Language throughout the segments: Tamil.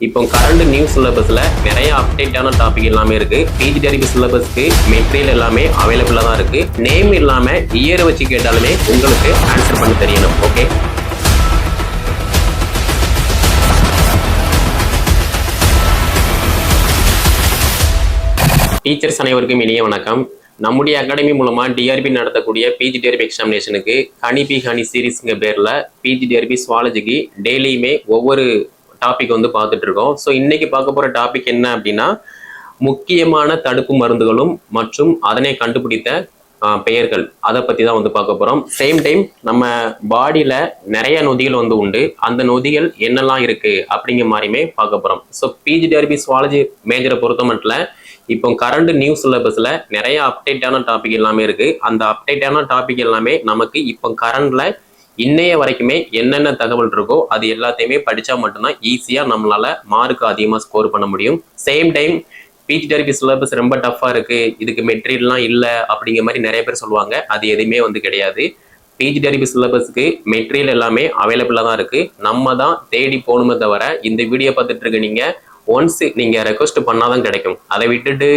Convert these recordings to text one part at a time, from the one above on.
இப்போ கரண்ட் நியூ சிலபஸ்ல நிறைய அப்டேட்டான டாபிக் எல்லாமே இருக்கு. பிஜிடிஆர்பி சிலபஸ்க்கு மெட்டீரியல் எல்லாமே அவைலபிளா தான் இருக்கு. நேம் இல்லாம இயர் வச்சு கேட்டாலுமே உங்களுக்கு ஆன்சர் பண்ண தெரியணும் ஓகே டீச்சர்ஸ் அனைவருக்கும் இனிய வணக்கம். நம்முடைய அகாடமி மூலமா டிஆர்பி நடத்தக்கூடிய பிஜிடிஆர்பி எக்ஸாமினேஷனுக்கு ஹனிபி ஹனி சீரீஸ்ங்க பேர்ல பிஜிடிஆர்பி சுவாலஜிக்கு டெய்லியுமே ஒவ்வொரு டாபிக் வந்து பார்த்துட்டு இருக்கோம் ஸோ இன்னைக்கு பார்க்க போகிற டாபிக் என்ன அப்படின்னா முக்கியமான தடுப்பு மருந்துகளும் மற்றும் அதனை கண்டுபிடித்த பெயர்கள். அதை பற்றி தான் வந்து பார்க்க போகிறோம் சேம் டைம் நம்ம பாடியில் நிறைய நொதிகள் வந்து உண்டு. அந்த நொதிகள் என்னெல்லாம் இருக்குது அப்படிங்கிற மாதிரியுமே பார்க்க போகிறோம் ஸோ பிஜிடிஆர்பி சுவாலஜி மேஜரை பொறுத்த மட்டும் இப்போ கரண்ட் நியூ சிலபஸில் நிறைய அப்டேட்டான டாபிக் எல்லாமே இருக்குது அந்த அப்டேட்டான டாபிக் எல்லாமே நமக்கு இப்போ கரண்டில் இன்னைய வரைக்குமே என்னென்ன தகவல் இருக்கோ அது எல்லாத்தையுமே படித்தா மட்டும்தான் ஈஸியாக நம்மளால் மார்க் அதிகமாக ஸ்கோர் பண்ண முடியும். Same time PG TRB syllabus ரொம்ப டஃப்பாக இருக்குது இதுக்கு மெட்டீரியல்லாம் இல்லை அப்படிங்கிற மாதிரி நிறைய பேர் சொல்லுவாங்க. அது எதுவுமே வந்து கிடையாது. பிஜி டெரிபி சிலபஸ்க்கு மெட்டீரியல் எல்லாமே அவைலபிளாக தான் இருக்குது நம்ம தான் தேடி போகணுமே தவிர இந்த வீடியோ பார்த்துட்டு இருக்க நீங்கள் ஒன்ஸ் நீங்கள் ரெக்வஸ்ட் பண்ணாதான் கிடைக்கும். அதை விட்டுட்டு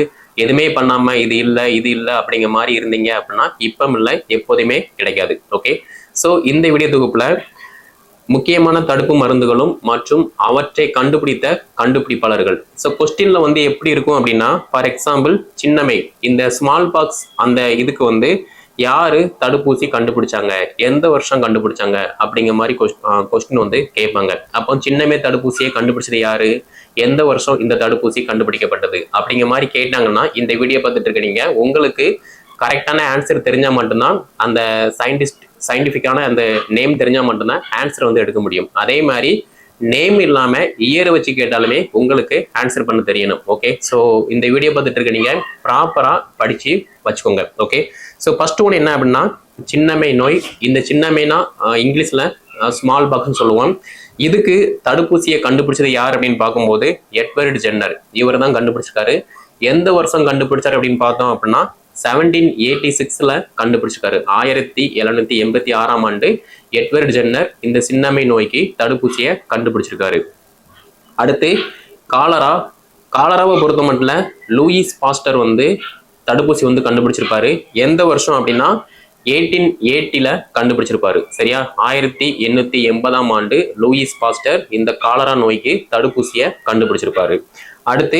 எதுவுமே பண்ணாமல் இது இல்லை இது இல்லை அப்படிங்கிற மாதிரி இருந்தீங்க அப்படின்னா இப்போ இல்லை எப்போதுமே கிடைக்காது. ஓகே ஸோ இந்த வீடியோ தொகுப்பில் முக்கியமான தடுப்பு மருந்துகளும் மற்றும் அவற்றை கண்டுபிடித்த கண்டுபிடிப்பாளர்கள். ஸோ கொஸ்டின்ல வந்து எப்படி இருக்கும் அப்படின்னா ஃபார் எக்ஸாம்பிள் சின்னமை இந்த ஸ்மால் பாக்ஸ் அந்த இதுக்கு வந்து யார் தடுப்பூசி கண்டுபிடிச்சாங்க? எந்த வருஷம் கண்டுபிடிச்சாங்க? அப்படிங்கிற மாதிரி கொஸ்டின் வந்து கேட்பாங்க. அப்போ சின்னமே தடுப்பூசியை கண்டுபிடிச்சது யாரு? எந்த வருஷம் இந்த தடுப்பூசி கண்டுபிடிக்கப்பட்டது? அப்படிங்கிற மாதிரி கேட்டாங்கன்னா இந்த வீடியோ பார்த்துட்டு இருக்கீங்க உங்களுக்கு கரெக்டான ஆன்சர் தெரிஞ்சால் மட்டும்தான் அந்த சயின்டிஸ்ட் சயின்டிஃபிக்கான அந்த நேம் தெரிஞ்சால் மட்டும்தான் ஆன்சர் வந்து எடுக்க முடியும். அதே மாதிரி நேம் இல்லாமல் இயர் வச்சு கேட்டாலுமே உங்களுக்கு ஆன்சர் பண்ண தெரியணும் ஓகே ஸோ இந்த வீடியோ பார்த்துட்டு இருக்க நீங்கள் ப்ராப்பராக படித்து வச்சுக்கோங்க ஓகே ஸோ ஃபஸ்ட்டு ஒன்று என்ன அப்படின்னா சின்னமை நோய். இந்த சின்னமைனா இங்கிலீஷில் ஸ்மால் பாக்ஸ்னு சொல்லுவோம். இதுக்கு தடுப்பூசியை கண்டுபிடிச்சது யார் அப்படின்னு பார்க்கும்போது எட்வர்டு ஜென்னர். இவர் தான் கண்டுபிடிச்சிருக்காரு. எந்த வருஷம் கண்டுபிடிச்சார் அப்படின்னு பார்த்தோம் அப்படின்னா செவன்டீன் எயிட்டி சிக்ஸில் கண்டுபிடிச்சிருக்காரு. ஆயிரத்தி எழுநூத்தி எண்பத்தி ஆறாம் ஆண்டு எட்வர்ட் ஜென்னர் இந்த சின்னம்மை நோய்க்கு தடுப்பூசியை கண்டுபிடிச்சிருக்காரு. அடுத்து காலரா காலராவை பொறுத்த மட்டும் லூயிஸ் பாஸ்டர் வந்து தடுப்பூசி வந்து கண்டுபிடிச்சிருப்பாரு. எந்த வருஷம் அப்படின்னா எயிட்டீன் எயிட்டியில் கண்டுபிடிச்சிருப்பாரு. சரியா? ஆயிரத்தி எண்ணூற்றி எண்பதாம் ஆண்டு லூயிஸ் பாஸ்டர் இந்த காலரா நோய்க்கு தடுப்பூசியை கண்டுபிடிச்சிருப்பாரு. அடுத்து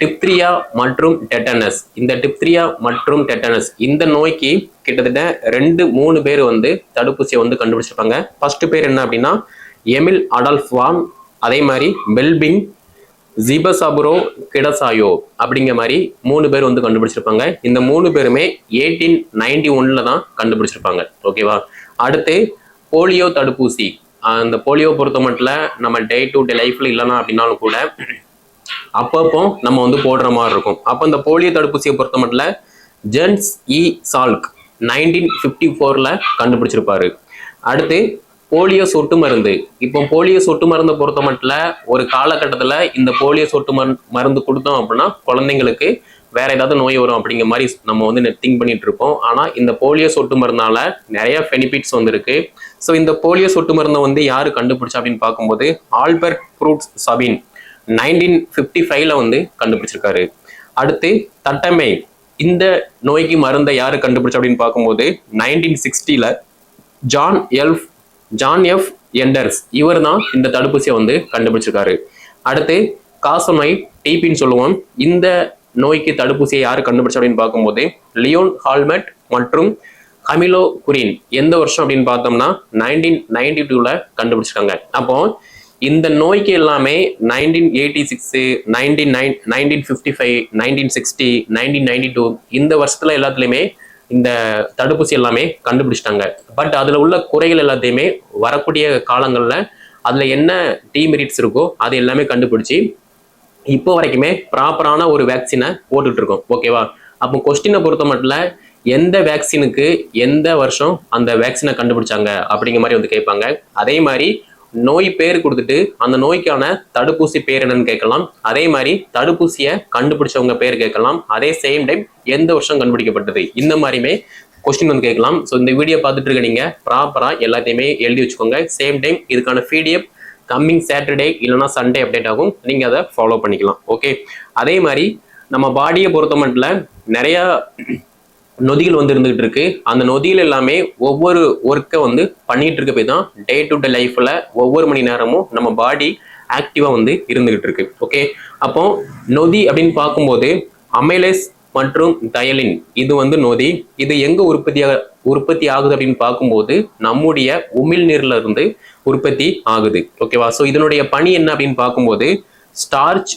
டிப்திரியா மற்றும் டெட்டனஸ் இந்த டிப்திரியா மற்றும் டெட்டனஸ் இந்த நோய்க்கு கிட்டத்தட்ட ரெண்டு மூணு பேர் வந்து தடுப்பூசியை வந்து கண்டுபிடிச்சிருப்பாங்க. ஃபர்ஸ்ட் பேர் என்ன அப்படின்னா எமில் அடல்ஃபான் அதே மாதிரி மெல்பின் ஜிபசாபுரோ கிடசாயோ அப்படிங்கிற மாதிரி மூணு பேர் வந்து கண்டுபிடிச்சிருப்பாங்க. இந்த மூணு பேருமே எயிட்டீன் நைன்டி ஒன்ல தான் கண்டுபிடிச்சிருப்பாங்க. ஓகேவா? அடுத்து போலியோ தடுப்பூசி. அந்த போலியோ பொறுத்த மட்டும் நம்ம டே டு டே லைஃப்ல இல்லைனா அப்படின்னாலும் கூட அப்பப்போ நம்ம வந்து போடுற மாதிரி இருக்கும். அப்போ இந்த போலியோ தடுப்பூசியை பொறுத்த மட்டும் Jonas E Salk nineteen fifty ஃபோரில் கண்டுபிடிச்சிருப்பாரு. அடுத்து போலியோ சொட்டு மருந்து. இப்போ போலியோ சொட்டு மருந்தை பொறுத்த மட்டும் ஒரு காலகட்டத்தில் இந்த போலியோ சொட்டு மருந்து மருந்து கொடுத்தோம் அப்படின்னா குழந்தைங்களுக்கு வேற ஏதாவது நோய் வரும் அப்படிங்கிற மாதிரி நம்ம வந்து திங்க் பண்ணிட்டு இருப்போம். ஆனால் இந்த போலியோ சொட்டு மருந்தால நிறைய பெனிஃபிட்ஸ் வந்திருக்கு. ஸோ இந்த போலியோ சொட்டு மருந்தை வந்து யார் கண்டுபிடிச்சா அப்படின்னு பார்க்கும்போது Albert Bruce Sabin. Nineteen fifty ஃபைவ்ல வந்து கண்டுபிடிச்சிருக்காரு. அடுத்து தட்டமை இந்த நோய்க்கு மருந்தை யாரு கண்டுபிடிச்ச அப்படின்னு பார்க்கும்போது நைன்டீன் சிக்ஸ்டியில் ஜான் எல்ஃப் ஜான் எஃப் எண்டர்ஸ். இவர் தான் இந்த தடுப்பூசியை வந்து கண்டுபிடிச்சிருக்காரு. அடுத்து காசநோய் டிபின்னு சொல்லுவோம். இந்த நோய்க்கு தடுப்பூசியை யார் கண்டுபிடிச்சா அப்படின்னு பார்க்கும்போது லியோன் ஹால்மெட் மற்றும் ஹமிலோ குரீன் எந்த வருஷம் அப்படின்னு பார்த்தோம்னா நைன்டீன் நைன்டி டூவில் கண்டுபிடிச்சிருக்காங்க. அப்போ இந்த நோய்க்கு எல்லாமே nineteen eighty six nineteen nine nineteen fifty five nineteen sixty nineteen ninety two இந்த வருஷத்துல எல்லாத்துலயுமே இந்த தடுப்பூசி எல்லாமே கண்டுபிடிச்சிட்டாங்க. பட் அதுல உள்ள குறைகள் எல்லாத்தையுமே வரக்கூடிய காலங்கள்ல அதுல என்ன டீமெரிட்ஸ் இருக்கோ அது எல்லாமே கண்டுபிடிச்சி இப்போ வரைக்குமே ப்ராப்பரான ஒரு வேக்சினை போட்டுட்டு இருக்கோம் ஓகேவா அப்போ கொஸ்டினை பொறுத்த மட்டும் எந்த வேக்சினுக்கு எந்த வருஷம் அந்த வேக்சினை கண்டுபிடிச்சாங்க அப்படிங்கிற மாதிரி வந்து கேட்பாங்க. அதே மாதிரி நோய் பேர் கொடுத்துட்டு அந்த நோய்க்கான தடுப்பூசி பேர் என்னன்னு கேட்கலாம். அதே மாதிரி தடுப்பூசியை கண்டுபிடிச்சவங்க பேர் கேட்கலாம். அதே சேம் டைம் எந்த வருஷம் கண்டுபிடிக்கப்பட்டது? இந்த மாதிரியுமே கொஸ்டின் வந்து கேட்கலாம். ஸோ இந்த வீடியோ பார்த்துட்டு இருக்க நீங்க ப்ராப்பரா எல்லாத்தையுமே எழுதி வச்சுக்கோங்க. சேம் டைம் இதுக்கான பிடிஎஃப் கம்மிங் சாட்டர்டே இல்லைன்னா சண்டே அப்டேட் ஆகும். நீங்கள் அதை ஃபாலோ பண்ணிக்கலாம். ஓகே அதே மாதிரி நம்ம பாடியை பொறுத்த மட்டும் நிறையா நொதிகள் வந்து இருந்துகிட்டு இருக்கு. அந்த நொதிகள் எல்லாமே ஒவ்வொரு ஒர்க்கை வந்து பண்ணிட்டு இருக்க போய் தான் டே டு டே லைஃப்ல ஒவ்வொரு மணி நேரமும் நம்ம பாடி ஆக்டிவா வந்து இருந்துகிட்டு இருக்கு. ஓகே அப்போ நொதி அப்படின்னு பார்க்கும்போது அமைலேஸ் மற்றும் தயலின் இது வந்து நொதி. இது எங்க உற்பத்தியாக உற்பத்தி ஆகுது அப்படின்னு பார்க்கும்போது நம்முடைய உமிழ்நீர்ல இருந்து உற்பத்தி ஆகுது. ஓகேவா ஸோ இதனுடைய பணி என்ன அப்படின்னு பார்க்கும்போது ஸ்டார்ச்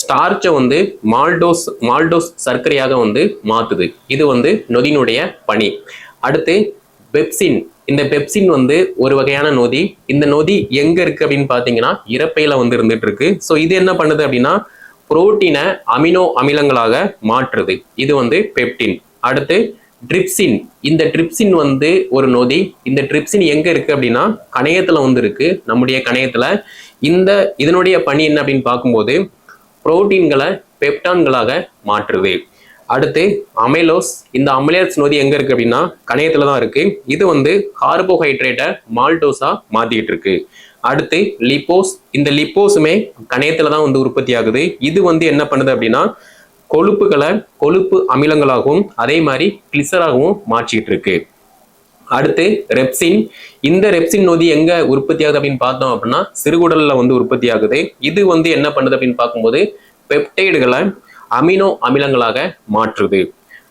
ஸ்டார்ச்சை வந்து மால்டோஸ் மால்டோஸ் சர்க்கரையாக வந்து மாற்றுது இது வந்து நொதியினுடைய பணி. அடுத்து பெப்சின் இந்த பெப்சின் வந்து ஒரு வகையான நொதி. இந்த நொதி எங்கே இருக்குது அப்படின்னு பார்த்தீங்கன்னா இறப்பையில் வந்து இருந்துட்டு இருக்கு ஸோ இது என்ன பண்ணுது அப்படின்னா புரோட்டீனை அமினோ அமிலங்களாக மாற்றுது. இது வந்து பெப்டின் அடுத்து ட்ரிப்சின் இந்த ட்ரிப்சின் வந்து ஒரு நொதி. இந்த ட்ரிப்சின் எங்கே இருக்குது அப்படின்னா கணையத்தில் வந்து இருக்குது நம்முடைய கணையத்தில். இந்த இதனுடைய பணி என்ன அப்படின்னு பார்க்கும்போது புரோட்டீன்களை பெப்டான்களாக மாற்றுது. அடுத்து அமைலோஸ். இந்த அமிலேஸ் நொதி எங்க இருக்கு அப்படின்னா கணையத்துல தான் இருக்கு. இது வந்து கார்போஹைட்ரேட்டை மால்டோஸா மாத்திக்கிட்டு இருக்கு. அடுத்து லிப்போஸ் இந்த லிப்போஸுமே கணையத்துல தான் வந்து உற்பத்தி ஆகுது. இது வந்து என்ன பண்ணுது அப்படின்னா கொழுப்புகளை கொழுப்பு அமிலங்களாகவும் அதே மாதிரி கிளிசராகவும் மாற்றிக்கிட்டு இருக்கு. அடுத்து ரெப்சின். இந்த ரெப்சின் நொதி எங்க உற்பத்தி ஆகுது அப்படின்னு பார்த்தோம் அப்படின்னா சிறுகுடல்ல வந்து உற்பத்தி ஆகுது இது வந்து என்ன பண்ணுது அப்படின்னு பார்க்கும்போது பெப்டைடுகளை அமினோ அமிலங்களாக மாற்றுது.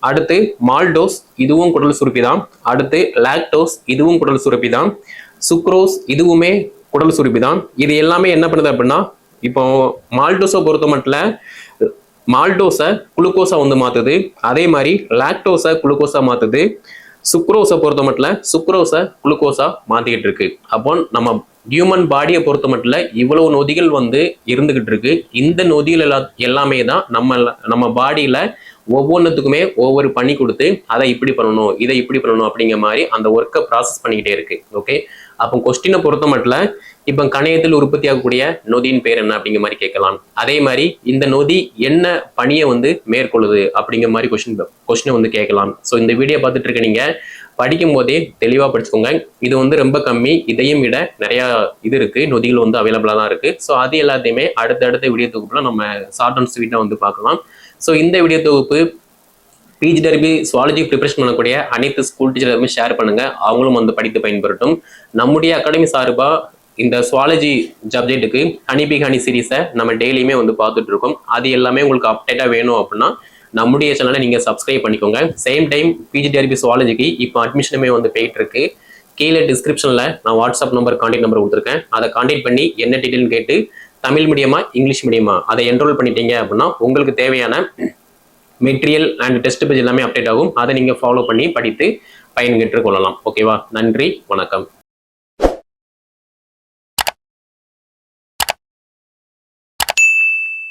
அடுத்து மால்டோஸ் இதுவும் குடல் சுரப்பி தான் அடுத்து லாக்டோஸ் இதுவும் குடல் சுரப்பி தான் சுக்ரோஸ் இதுவுமே குடல் சுரப்பி தான் இது எல்லாமே என்ன பண்ணுது அப்படின்னா இப்போ மால்டோஸை பொறுத்த மட்டும் மால்டோஸை குளுக்கோஸா வந்து மாத்துது. அதே மாதிரி லாக்டோஸை குளுக்கோஸா மாத்துது. சுக்ரோஸை பொறுத்த மட்டும் சுக்ரோஸை குளுக்கோஸாக மாத்திக்கிட்டு இருக்கு. அப்போ நம்ம ஹியூமன் பாடியை பொறுத்த மட்டும் இவ்வளவு நொதிகள் வந்து இருந்துகிட்டு இருக்கு. இந்த நொதிகள் எல்லா எல்லாமே தான் நம்ம நம்ம பாடியில ஒவ்வொன்றுத்துக்குமே ஒவ்வொரு பண்ணி கொடுத்து அதை இப்படி பண்ணணும் இதை இப்படி பண்ணணும் அப்படிங்கிற மாதிரி அந்த ஒர்க்கை ப்ராசஸ் பண்ணிக்கிட்டே இருக்கு. ஓகே அப்போ கொஸ்டினை பொறுத்த மட்டும் இப்போ கணையத்தில் உற்பத்தி ஆகக்கூடிய நொதியின் பேர் என்ன அப்படிங்கிற மாதிரி கேட்கலாம். அதே மாதிரி இந்த நொதி என்ன பணியை வந்து மேற்கொள்ளுது அப்படிங்கிற மாதிரி கொஸ்டின் கொஸ்டினை வந்து கேட்கலாம். ஸோ இந்த வீடியோ பார்த்துட்டு இருக்க நீங்க படிக்கும் போதே தெளிவாக படிச்சுக்கோங்க. இது வந்து ரொம்ப கம்மி. இதையும் விட நிறையா இது இருக்குது நொதிகள் வந்து அவைலபிளாக தான் இருக்குது ஸோ அது எல்லாத்தையுமே அடுத்தடுத்த வீடியோ தொகுப்பில் நம்ம ஷார்ட் அண்ட் ஸ்வீட்டாக வந்து பார்க்கலாம். ஸோ இந்த வீடியோ தொகுப்பு பிஜி டர்பி சுவாலஜி ப்ரிப்பரேஷன் பண்ணக்கூடிய அனைத்து ஸ்கூல் டீச்சர்களுமே ஷேர் பண்ணுங்க. அவங்களும் வந்து படித்து பயன்பெறட்டும். நம்முடைய அகாடமி சார்பாக இந்த சுவாலஜி சப்ஜெக்ட்டுக்கு ஹனிபி ஹனி சீரீஸை நம்ம டெய்லியுமே வந்து பார்த்துட்ருக்கோம் அது எல்லாமே உங்களுக்கு அப்டேட்டாக வேணும் அப்படின்னா நம்முடைய சேனலை நீங்கள் சப்ஸ்கிரைப் பண்ணிக்கோங்க. சேம் டைம் பிஜிடிஆர்பி சுவாலஜிக்கு இப்போ அட்மிஷனுமே வந்து போயிட்டு இருக்கு கீழே டிஸ்கிரிப்ஷனில் நான் வாட்ஸ்அப் நம்பர் கான்டாக்ட் நம்பர் கொடுத்துருக்கேன். அதை கான்டாக்ட் பண்ணி என்ன டீட்டெயில்னு கேட்டு தமிழ் மீடியமா இங்கிலீஷ் மீடியமா அதை என்ரோல் பண்ணிட்டீங்க அப்படின்னா உங்களுக்கு தேவையான மெட்டீரியல் அண்ட் டெஸ்ட் பேஜ் எல்லாமே அப்டேட் ஆகும். அதை நீங்கள் ஃபாலோ பண்ணி படித்து பயன் கொள்ளலாம். ஓகேவா நன்றி வணக்கம்.